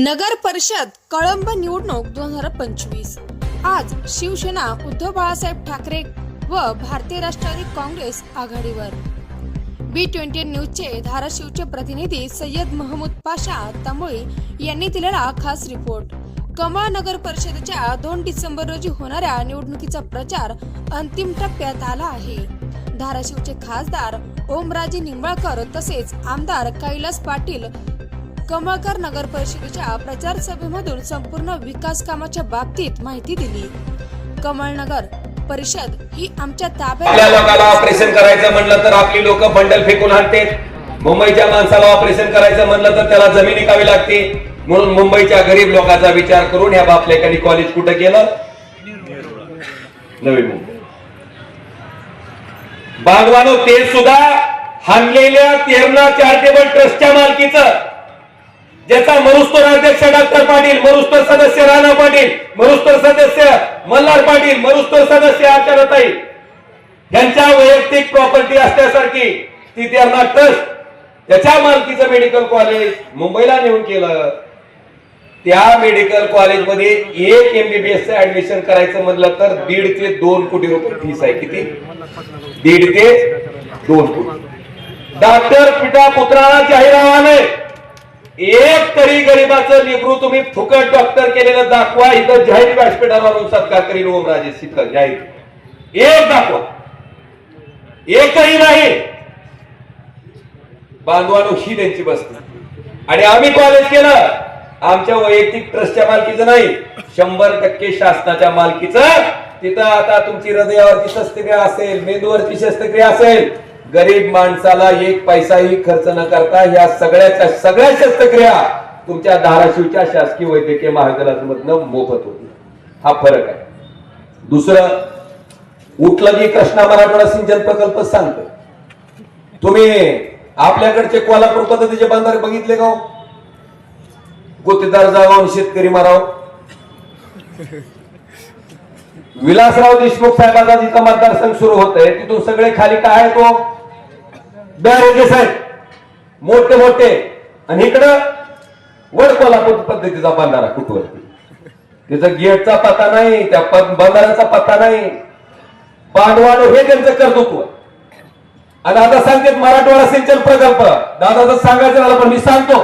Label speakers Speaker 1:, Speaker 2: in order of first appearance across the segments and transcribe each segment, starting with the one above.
Speaker 1: नगर परिषद कळंब निवडणूक दोन हजार पंचवीस. आज शिवसेना उद्धव बाळासाहेब ठाकरे व भारतीय राष्ट्रवादी काँग्रेस आघाडीवर. बी ट्वेंटी न्यूजचे धाराशिवचे प्रतिनिधी सय्यद महमूद पाशा तांबोळी यांनी दिलेला खास रिपोर्ट. कमळ नगर परिषदेच्या दोन डिसेंबर रोजी होणाऱ्या निवडणुकीचा प्रचार अंतिम टप्प्यात आला आहे. धाराशिवचे खासदार ओमराजे निंबाळकर तसेच आमदार कैलास पाटील कमळकर नगर परिषदेच्या प्रचार सभेमधून संपूर्ण विकास कामाच्या बाबतीत माहिती दिली. कमळनगर परिषद ही आमच्या ताब्यात
Speaker 2: आपल्या लोकांना ऑपरेशन करायचं म्हणलं तर आपली लोक बंडल फेकून आणते मुंबईच्या माणसाला ऑपरेशन करायचं म्हणलं तर त्याला जमीन विकावी लागते. म्हणून मुंबईच्या गरीब लोकांचा विचार करून ह्या बापलेकांनी कॉलेज कुठं केलं? नवी मुंबई. बांधवानो ते सुद्धा हाणलेल्या तेरणा चॅरिटेबल ट्रस्टच्या मालकीचं. ज्याचा मरुस्तर अध्यक्ष डॉक्टर पाटील मरुस्तर सदस्य राणा पाटील मरुस्तर सदस्य मल्हार पाटील मरुस्तर सदस्य आचारताई यांच्या वैयक्तिक प्रॉपर्टी असल्यासारखी ती त्यांना ट्रस्ट त्याच्या मालकीचं मेडिकल कॉलेज मुंबईला नेऊन केलं. त्या मेडिकल कॉलेजमध्ये एक एमबीबीएस चं ऍडमिशन करायचं म्हणलं तर दीड ते दोन कोटी रुपये फीस आहे. किती? दीड ते दोन कोटी. डॉक्टर पिता पुत्राला जाहीर आव्हान आहे. एक तरी गरीबाचं लेकरू तुम्ही फुकट डॉक्टर केलेलं दाखवा. इथं जाहीर व्यासपीठावर सत्कार करीन ओमराजे शिखर जाहीर. एक दाखवा. एकही नाही. बांधवानो ही त्यांची बसते. आणि आम्ही कॉलेज केलं. आमच्या वैयक्तिक ट्रस्टच्या मालकीचं नाही. शंभर टक्के शासनाच्या मालकीचं. तिथं आता तुमची हृदयावरची शस्त्रक्रिया असेल मेंदूवरची शस्त्रक्रिया असेल गरीब माणसाला एक पैसाही खर्च न करता या सगळ्याच्या सगळ्या शस्त्रक्रिया तुमच्या धाराशिवच्या शासकीय वैद्यकीय महाविद्यालयामधनं मोफत होती हा फरक आहे. दुसरं उठलं की कृष्णा मराठवाडा सिंचन प्रकल्प सांगतो तुम्ही आपल्याकडचे कोल्हापूर पद्धतीचे बंधारे बघितले का हो? गुत्तेदार जागावून शेतकरी माराव. विलासराव देशमुख साहेबांचा जिथं मतदारसंघ सुरू होत आहे तिथून सगळे खाली काय आहे तो हो? बॅरेजेस साहेब मोठे मोठे. आणि इकडं वड कोल्हापूर पद्धतीचा बंधारा कुठवरती? त्याचा गेटचा पत्ता नाही त्या बंधाऱ्याचा पत्ता नाही. बांधवानं हे त्यांचं कर्तृत्व. आणि आता सांगते मराठवाडा सिंचन प्रकल्प. दादाचं सांगायचं झालं पण मी सांगतो.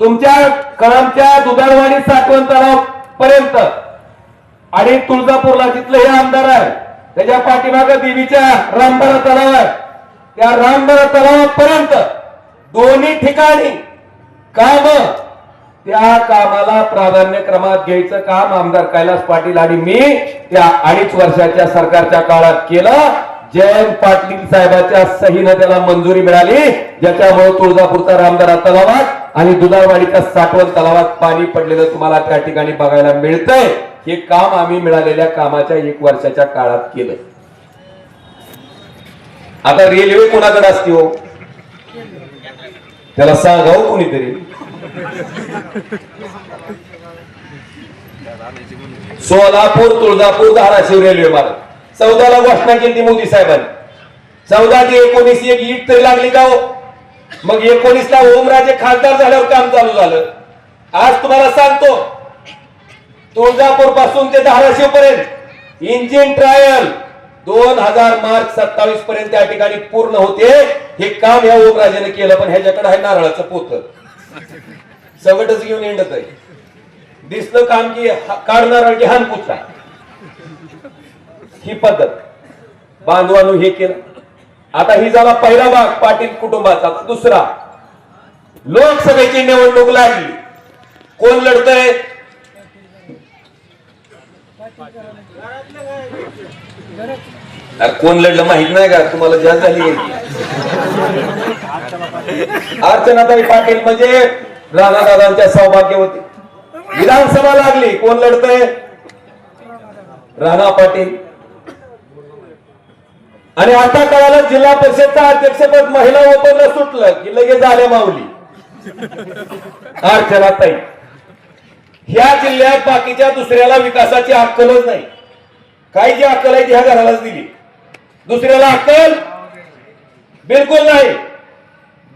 Speaker 2: तुमच्या कळमच्या दुधाळवाडी साठवण तलाव पर्यंत आणि तुळजापूरला तिथलं हे आमदार आहे त्याच्या पाठीमागं देवीच्या रामबारा तलाव आहे. त्या रामबरा तलावापर्यंत दोन्ही ठिकाणी काम त्या कामाला प्राधान्य क्रमात घ्यायचं काम आमदार कैलास पाटील आणि मी त्या अडीच वर्षाच्या सरकारच्या काळात केलं. जयंत पाटील साहेबाच्या सहीनं त्याला मंजुरी मिळाली. ज्याच्यामुळे तुळजापूरचा रामदारा तलावात आणि दुधाळवाडीच्या साठवण तलावात पाणी पडलेलं तुम्हाला त्या ठिकाणी बघायला मिळतंय. हे काम आम्ही मिळालेल्या कामाच्या एक वर्षाच्या काळात केलं आता रेल्वे कोणाकडे असते हो? त्याला सांगाव कोणीतरी. सोलापूर तुळजापूर धाराशिव रेल्वे मार्ग. चौदाला घोषणा केली मोदी साहेबांनी. चौदा ते एकोणीस एक ईट तरी लागली का हो? मग एकोणीस ला ओमराजे खासदार झाल्यावर काम चालू झालं. आज तुम्हाला सांगतो तुळजापूरपासून ते धाराशिव पर्यंत इंजिन ट्रायल दोन हजार मार्च सत्तावीस पर्यंत त्या ठिकाणी पूर्ण होते. हे काम या ओमराजेने केलं पण ह्याच्याकडे आहे नारळाचं पोत. सगटच घेऊन येणत आहे. दिसलं काम की काढ नारळ की हान ही पद्धत. बांधवानू हे केलं. आता ही झाला पहिला भाग पाटील कुटुंबाचा. दुसरा. लोकसभेची निवडणूक लागली. कोण लढतय? अरे कोण लढलं माहीत नाही का? तुम्हाला जास्त झाली अर्चनाताई पाटील म्हणजे राणा राणादादांच्या सौभाग्यवती. विधानसभा लागली. कोण लढतय? राणा पाटील. आणि आता कळालं जिल्हा परिषदचा अध्यक्षपद महिला ओपनला सुटलं की लगेच आल्या माऊली. अर्चनाताई. ह्या जिल्ह्यात बाकीच्या दुसऱ्याला विकासाची अक्कलच नाही. काही जी अक्कल आहे ती ह्या घरालाच दिली. दुसऱ्याला अक्कल बिलकुल नाही.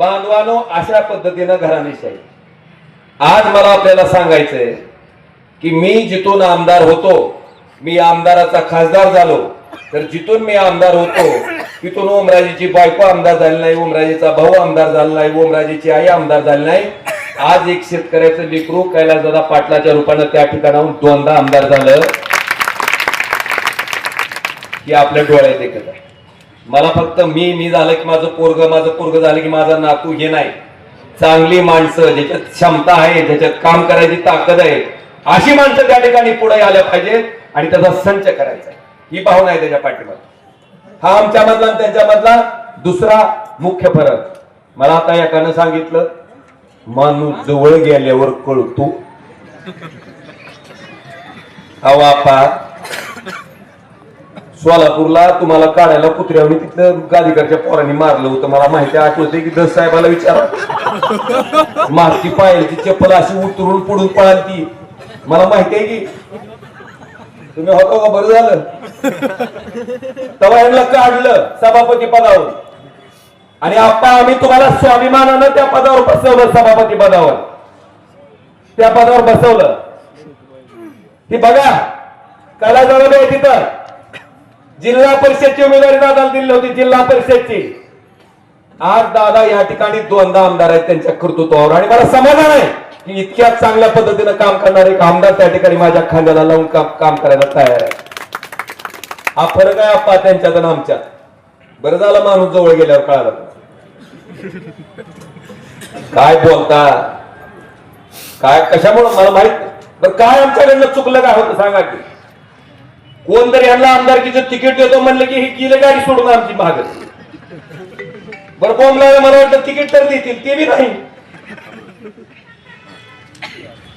Speaker 2: बांधवानो अशा पद्धतीनं घराणेशाही. आज मला आपल्याला सांगायचंय की मी जिथून आमदार होतो मी आमदाराचा खासदार झालो. तर जिथून मी आमदार होतो तिथून ओमराजेची बायको आमदार झाली नाही ओमराजेचा भाऊ आमदार झाला नाही ओमराजेची आई आमदार झाली नाही. आज एक शेतकऱ्याचं लेकरू कैलासदादा पाटलाच्या रूपानं त्या ठिकाणाहून दोनदा आमदार झालं. की आपल्या डोळ्यात एकच आहे मला फक्त मी मी झालं की माझं पोरग माझं पोरग झालं की माझा नातू हे नाही. चांगली माणसं ज्याच्यात क्षमता आहे ज्याच्यात काम करायची ताकद आहे अशी माणसं त्या ठिकाणी पुढे आल्या पाहिजेत आणि त्याचा संच करायचा ही भावना आहे त्याच्या पाठीमागे. हा आमच्या मधला आणि त्यांच्या मधला दुसरा मुख्य फरक. मला आता एकानं सांगितलं माणूस जवळ गेल्यावर कळतो हवा पार सोलापूरला तुम्हाला काढायला कुत्र्यावनी तिथलं गादीकरच्या पोरांनी मारलं होतं मला माहिती आठवते की दस साहेबाला विचारा मागची पायाची चप्पल अशी उतरून पुढून पळाली मला माहिती आहे की तुम्ही होतो का बरं झालं तेव्हा यांना काढलं सभापती पदावर आणि आप्पा आम्ही तुम्हाला स्वाभिमानानं त्या पदावर बसवलं सभापती पदावर. त्या पदावर बसवलं. ती बघा कला जवळ तिथं. जिल्हा परिषदची उमेदवारी दादाला दिली होती जिल्हा परिषदची. आज दादा या ठिकाणी दोनदा आमदार आहेत त्यांच्या कर्तृत्वावर. आणि मला समाधान आहे की इतक्या चांगल्या पद्धतीनं काम करणारे एक आमदार त्या ठिकाणी माझ्या खांद्याला लावून काम काम करायला तयार आहे हा फरक आहे आप्पा त्यांच्यात आणि आमच्यात. बरं झालं माणूस जवळ गेल्यावर कळालं. काय बोलता? काय कशामुळे? मला माहीत बरं काय आमच्याकडनं चुकलं काय होतं सांगा की? कोण तरी यांना आमदारकीचं तिकीट देतो म्हणलं की हे गेलं गाडी सोडून आमची भाग बरं बोंबला मला वाटतं तिकीट तर देतील ते बी नाही.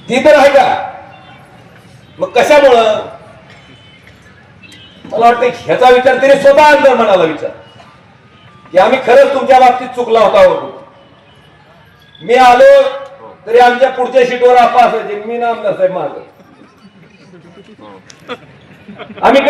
Speaker 2: ती तर आहे का? मग कशामुळं? मला वाटतं ह्याचा विचार तरी स्वतः आमदार म्हणाला विचार. की आम्ही खरंच तुमच्या बाबतीत चुकला होता हो. मी आलो तरी आमच्या पुढच्या सीटवर आपा असायचे मी ना आमदार साहेब माझं आम्ही